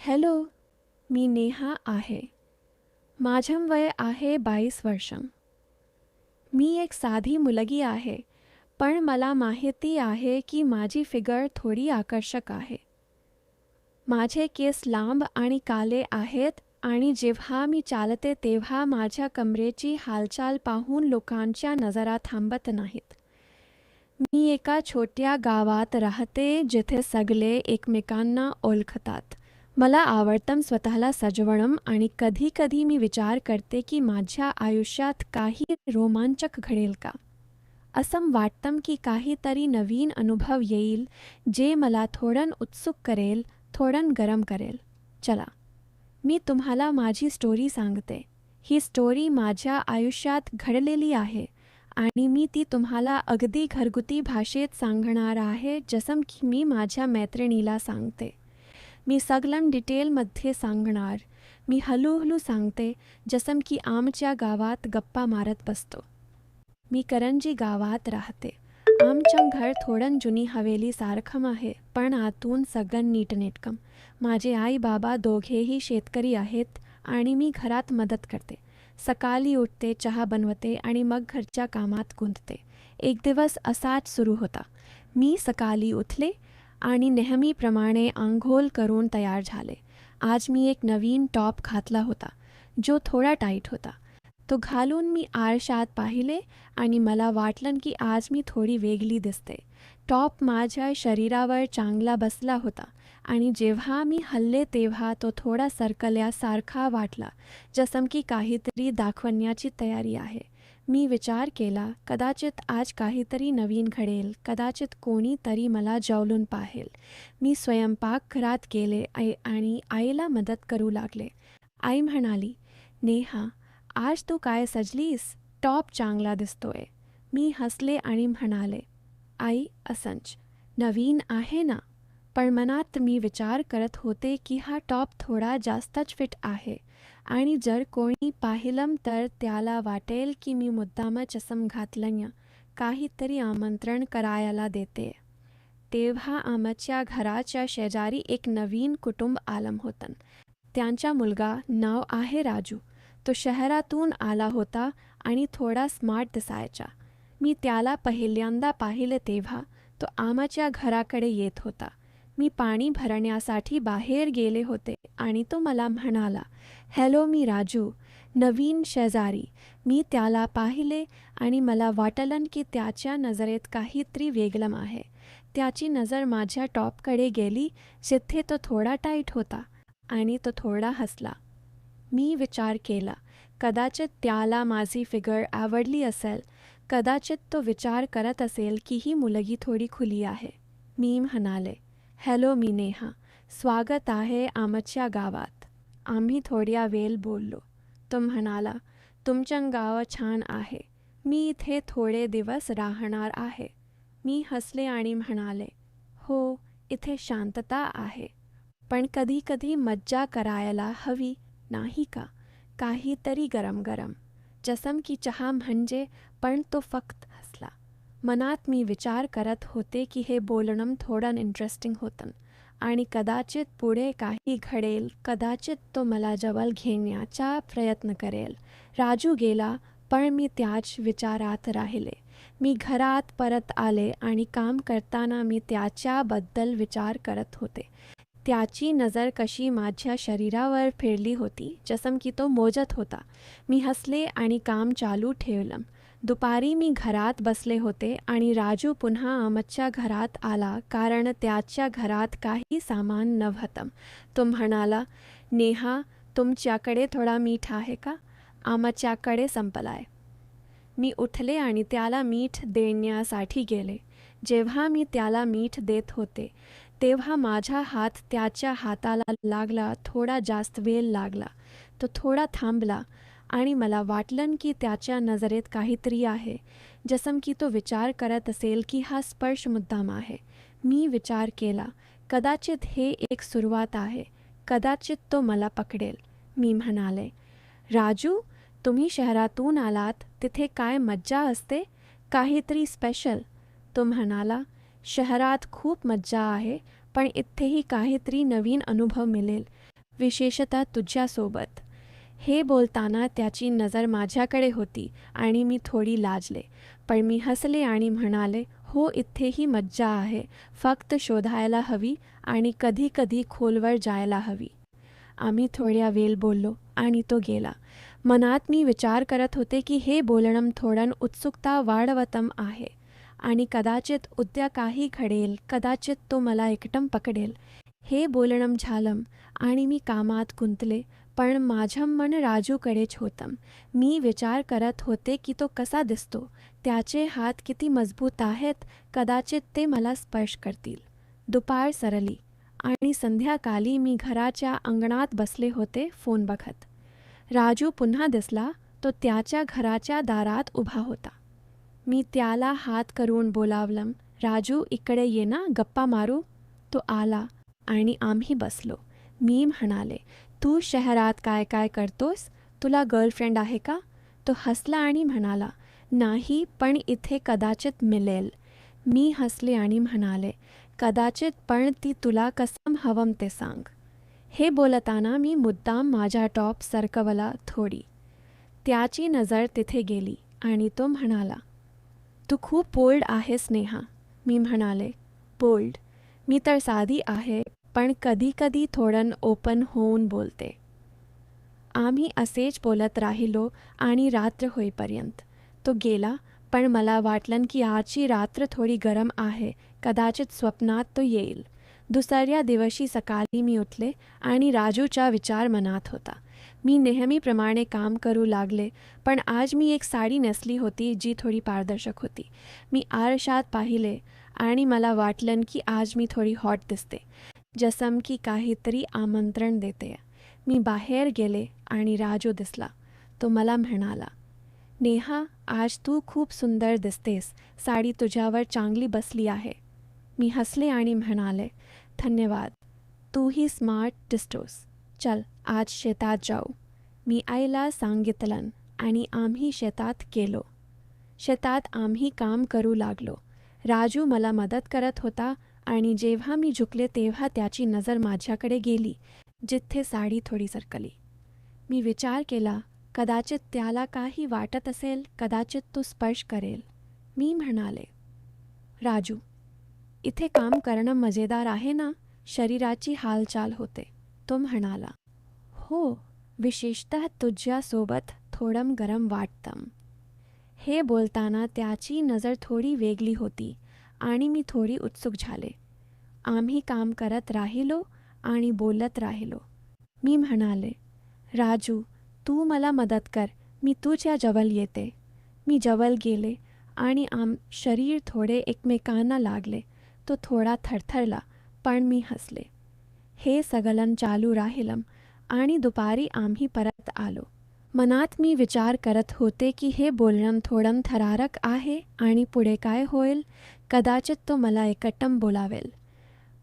Hello मी नेहा आहे. माझं वय आहे बावीस वर्षं. मी एक साधी मुलगी आहे पण मला माहिती आहे की माझी फिगर थोडी आकर्षक आहे. माझे केस लांब आणि काले आहेत आणि जेव्हा मी चालते तेव्हा माझ्या कमरेची हालचाल पाहून लोकांच्या नजरा थांबत नाहीत. मी एका छोट्या गावात राहते जिथे सगळे एकमेकांना ओळखतात. मला आवडतं स्वतःला सजवणं आणि कधीकधी मी विचार करते की माझ्या आयुष्यात काही रोमांचक घडेल का? असं वाटतं की काहीतरी नवीन अनुभव येईल जे मला थोडं उत्सुक करेल थोडं गरम करेल. चला मी तुम्हाला माझी स्टोरी सांगते. ही स्टोरी माझ्या आयुष्यात घडलेली आहे आणि मी ती तुम्हाला अगदी घरगुती भाषेत सांगणार आहे जसं की मी माझ्या मैत्रिणीला सांगते. मी सगळं डिटेलमध्ये सांगणार. मी हळूहळू सांगते जसं की आमच्या गावात गप्पा मारत बसतो. मी करंजी गावात राहते. आमचं घर थोडं जुनी हवेली सारखं आहे पण आतून सगळं नीटनेटकम माझे आई बाबा दोघेही शेतकरी आहेत आणि मी घरात मदत करते. सकाळी उठते चहा बनवते आणि मग घरच्या कामात गुंतते. एक दिवस असाच सुरू होता. मी सकाळी उठले आणि नेहमीप्रमाणे आंघोळ करून तयार झाले. आज मी एक नवीन टॉप घातला होता जो थोडा टाईट होता. तो घालून मी आरशात पाहिले आणि मला वाटलं की आज मी थोडी वेगळी दिसते. टॉप माझ्या शरीरावर चांगला बसला होता आणि जेव्हा मी हल्ले तेव्हा तो थोडा सरकल्यासारखा वाटला जसं की काहीतरी दाखवण्याची तयारी आहे. मी विचार केला कदाचित आज काहीतरी नवीन घडेल कदाचित कोणीतरी मला जवलून पाहेल. मी स्वयंपाकघरात गेले आई आणि आईला मदत करू लागले. आई म्हणाली नेहा आज तू काय सजलीस? टॉप चांगला दिसतोय. मी हसले आणि म्हणाले आई असंच नवीन आहे ना पण मनात मी विचार करत होते की हा टॉप थोडा जास्तच फिट आहे. आणि जर कोणी पाहिलं तर त्याला वाटेल की मी मुद्दाम चसम घातलं काहीतरी आमंत्रण करायला देते. तेव्हा आमच्या घराच्या शेजारी एक नवीन कुटुंब आलम होतं. त्यांचा मुलगा नाव आहे राजू. तो शहरातून आला होता आणि थोडा स्मार्ट दिसायचा. मी त्याला पहिल्यांदा पाहिले तेव्हा तो आमच्या घराकडे येत होता. मी पाणी भरण्यासाठी बाहेर गेले होते आणि तो मला म्हणाला हॅलो मी राजू नवीन शेजारी. मी त्याला पाहिले आणि मला वाटलं की त्याच्या नजरेत काहीतरी वेगळं आहे. त्याची नजर माझ्या टॉपकडे गेली जिथे तो थोडा टाईट होता आणि तो थोडा हसला. मी विचार केला कदाचित त्याला माझी फिगर आवडली असेल. कदाचित तो विचार करत असेल की ही मुलगी थोडी खुली आहे. मी म्हणाले हॅलो मी नेहा स्वागत आहे आमच्या गावात. आम्ही थोड्या वेळ बोललो. तो म्हणाला तुमचं गाव छान आहे. मी इथे थोडे दिवस राहणार आहे. मी हसले आणि म्हणाले हो इथे शांतता आहे. पण कधीकधी मज्जा करायला हवी नाही का? काहीतरी गरम गरम जसम की चहा म्हणजे पण तो फक्त मनात मी विचार करत होते की हे बोलणं थोडं इंटरेस्टिंग होतं. आणि कदाचित पुढे काही घडेल कदाचित तो मला जवळ घेण्याचा प्रयत्न करेल. राजू गेला पण मी त्याच विचारात राहिले. मी घरात परत आले आणि काम करताना मी त्याच्याबद्दल विचार करत होते. त्याची नजर कशी माझ्या शरीरावर फिरली होती जसं की तो मोजत होता. मी हसले आणि काम चालू ठेवलं. दुपारी मी घरात बसले होते आणि राजू पुन्हा आमच्या घरात आला कारण त्याच्या घरात काही सामान नव्हतं. तो म्हणाला नेहा तुमच्याकडे थोडा मीठ आहे का? आमच्याकडे संपलाय. मी उठले आणि त्याला मीठ देण्यासाठी गेले. जेव्हा मी त्याला मीठ देत होते तेव्हा माझा हात त्याच्या हाताला लागला थोडा जास्त वेळ लागला. तो थोडा थांबला. आणि मला वाटलं की त्याच्या नजरेत काहीतरी आहे. जसं की तो विचार करत असेल की हा स्पर्श मुद्दाम आहे. मी विचार केला कदाचित हे एक सुरुवात आहे. कदाचित तो मला पकडेल. मी म्हणाले राजू तुम्ही शहरातून आलात तिथे काय मज्जा असते? काहीतरी स्पेशल तो म्हणाला शहरात खूप मज्जा आहे पण इथेही काहीतरी नवीन अनुभव मिळेल विशेषतः तुझ्यासोबत. हे बोलताना त्याची नजर माझ्याकडे होती आणि मी थोडी लाजले. पण मी हसले आणि म्हणाले हो इथेही मज्जा आहे. फक्त शोधायला हवी आणि कधी कधी खोलवर जायला हवी. आम्ही थोड्या वेळ बोललो आणि तो गेला. मनात मी विचार करत होते की हे बोलणं थोडं उत्सुकता वाढवतम आहे. आणि कदाचित उद्या काही घडेल कदाचित तो मला एकटम पकडेल. हे बोलणं झालं आणि मी कामात गुंतले पण माझं मन राजूकडेच होतं. मी विचार करत होते की तो कसा दिसतो त्याचे हात किती मजबूत आहेत कदाचित ते मला स्पर्श करतील. दुपार सरली आणि संध्याकाळी मी घराच्या अंगणात बसले होते फोन बघत. राजू पुन्हा दिसला तो त्याच्या घराच्या दारात उभा होता. मी त्याला हात करून बोलावलं राजू इकडे ये ना गप्पा मारू. तो आला आणि आम्ही बसलो. मी म्हणाले तू शहरात काय काय करतोस? तुला गर्लफ्रेंड आहे का? तो हसला आणि म्हणाला नाही पण इथे कदाचित मिळेल मी हसले आणि म्हणाले कदाचित पण ती तुला कसम हवम ते सांग. हे बोलताना मी मुद्दाम माझा टॉप सरकवला थोडी. त्याची नजर तिथे गेली आणि तो म्हणाला तू खूप बोल्ड आहेस नेहा मी म्हणाले बोल्ड मी तर साधी आहे पण कधी कधी थोडं ओपन होऊन बोलते. आम्ही असेच बोलत राहिलो आणि रात्र होईपर्यंत. तो गेला पण मला वाटलं की आजची रात्र थोडी गरम आहे कदाचित स्वप्नात तो येईल. दुसऱ्या दिवशी सकाळी मी उठले आणि राजूचा विचार मनात होता. मी नेहमीप्रमाणे काम करू लागले पण आज मी एक साडी नेसली होती जी थोडी पारदर्शक होती. मी आरशात पाहिले आणि मला वाटलं की आज मी थोडी हॉट दिसते. जसम की काहीतरी आमंत्रण देते. मी बाहेर गेले आणि राजू दिसला. तो मला म्हणाला, नेहा, आज तू खूप सुंदर दिसतेस. साडी तुझ्यावर चांगली बसली आहे. मी हसले आणि म्हणाले, धन्यवाद. तूही स्मार्ट डिस्टोस चल, आज शेतात जाऊ. मी आईला सांगितलं आणि आम्ही शेतात गेलो. शेतात आम्ही काम करू लागलो. राजू मला मदत करत होता आणि जेव्हा मी झुकले तेव्हा त्याची नजर माझ्याकडे गेली जिथे साडी थोडी सरकली. मी विचार केला कदाचित त्याला काही वाटत असेल कदाचित तो स्पर्श करेल. मी म्हणाले राजू इथे काम करणं मजेदार आहे ना? शरीराची हालचाल होते. तो म्हणाला हो विशेषतः तुझ्यासोबत थोडं गरम वाटतं. हे बोलताना त्याची नजर थोडी वेगळी होती आणि मी थोडी उत्सुक झाले. आम्ही काम करत राहिलो आणि बोलत राहिलो. मी म्हणाले राजू तू मला मदत कर मी तुझ्या जवळ येते. मी जवळ गेले आणि आम शरीर थोडे एकमेकांना लागले. तो थोडा थरथरला पण मी हसले. हे सगळं चालू राहिलं आणि दुपारी आम्ही परत आलो. मनात मी विचार करत होते की हे बोलणं थोडं थरारक आहे आणि पुढे काय होईल? कदाचित तो मला एकटम बोलावेल.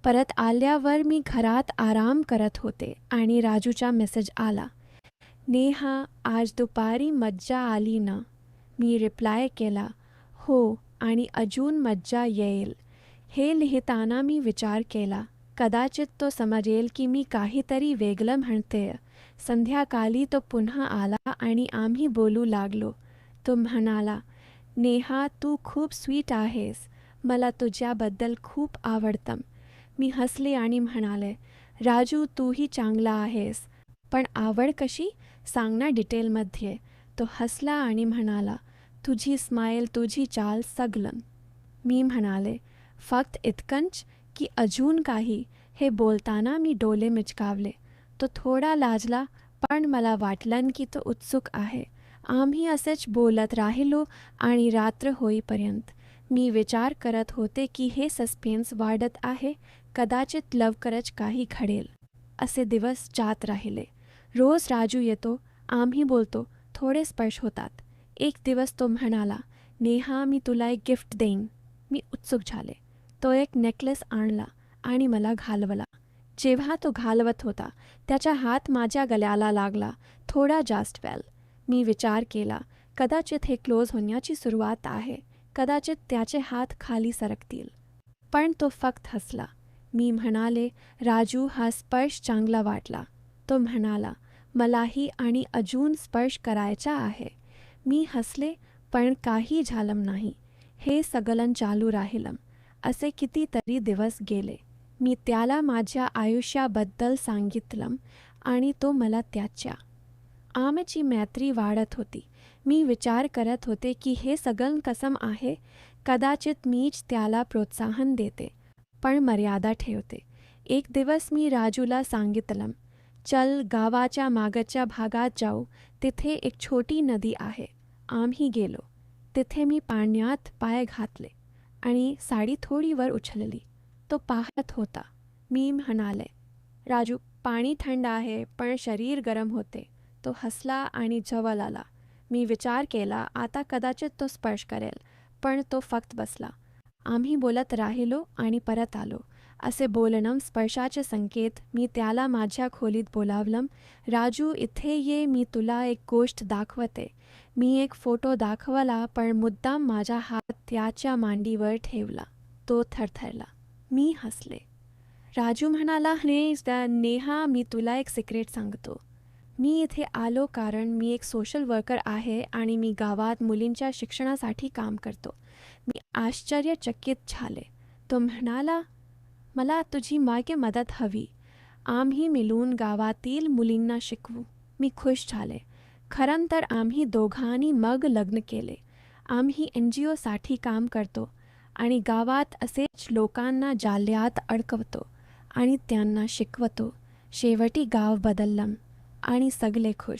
परत आल्यावर मी घरात आराम करत होते आणि राजूचा मेसेज आला. नेहा आज दुपारी मज्जा आली ना? मी रिप्लाय केला. हो आणि अजून मज्जा येईल. हे लिहिताना मी विचार केला. कदाचित तो समजेल की मी काहीतरी वेगळं म्हणते संध्याकाळी तो पुन्हा आला आणि आम्ही बोलू लागलो. तो म्हणाला, नेहा, तू खूप स्वीट आहेस. मला तुझ्याबद्दल खूप आवडतं. मी हसले आणि म्हणाले, राजू, तूही चांगला आहेस. पण आवड कशी? सांग ना डिटेलमध्ये. तो हसला आणि म्हणाला, तुझी स्माईल तुझी चाल सगलन मी म्हणाले, फक्त इतकंच? की अजून काही? हे बोलताना मी डोले मिचकावले. तो थोडा लाजला पण मला वाटलं की तो उत्सुक आहे. आम्ही असेच बोलत राहिलो आणि रात्र होईपर्यंत. मी विचार करत होते की हे सस्पेन्स वाढत आहे कदाचित लवकरच काही घडेल. असे दिवस जात राहिले. रोज राजू येतो आम्ही बोलतो थोडे स्पर्श होतात. एक दिवस तो म्हणाला नेहा मी तुला एक गिफ्ट देईन. मी उत्सुक झाले. तो एक नेकलेस आणला आणि मला घालवला. जेव्हा तो घालवत होता त्याचा हात माझ्या गल्याला लागला थोडा जास्त वेल. मी विचार केला कदाचित हे क्लोज होण्याची सुरुवात आहे कदाचित त्याचे हात खाली सरकतील. पण तो फक्त हसला. मी म्हणाले राजू हा स्पर्श चांगला वाटला. तो म्हणाला मलाही आणि अजून स्पर्श करायचा आहे. मी हसले पण काही झालं नाही. हे सगलन चालू राहिलं असे कितीतरी दिवस गेले. मी त्याला माझ्या आयुष्याबद्दल सांगितलं आणि तो मला त्याच्या. आमची मैत्री वाढत होती. मी विचार करत होते की हे सगळं कसम आहे? कदाचित मीच त्याला प्रोत्साहन देते. पण मर्यादा ठेवते. एक दिवस मी राजूला सांगितलं चल गावाच्या मागच्या भागात जाऊ. तिथे एक छोटी नदी आहे. आम्ही गेलो. तिथे मी पाण्यात पाय घातले आणि साडी थोडी वर उचलली. तो पाहत होता. मी म्हणाले राजू पाणी थंड आहे पण शरीर गरम होते. तो हसला आणि जवळ आला. मी विचार केला आता कदाचित तो स्पर्श करेल. पण तो फक्त बसला. आम्ही बोलत राहिलो आणि परत आलो. असे बोलणं स्पर्शाचे संकेत मी त्याला माझ्या खोलीत बोलावलं राजू इथे ये मी तुला एक गोष्ट दाखवते. मी एक फोटो दाखवला पण मुद्दाम माझा हात त्याच्या मांडीवर ठेवला. तो थरथरला. मी हसले. राजू म्हणाला ने नेहा मी तुला एक सिक्रेट सांगतो. मी इथे आलो कारण मी एक सोशल वर्कर आहे आणि मी गावात मुलींच्या शिक्षणासाठी काम करतो. मी आश्चर्यचकित झाले. तो म्हणाला मला तुझी मागे मदत हवी. आम्ही मिळून गावातील मुलींना शिकवू. मी खुश झाले. खरं तर आम्ही दोघांनी मग लग्न केले. आम्ही एन जी ओसाठी काम करतो. आणि गावात असेच लोकांना जाल्यात अडकवतो आणि त्यांना शिकवतो. शेवटी गाव बदललं आणि सगळे खुश.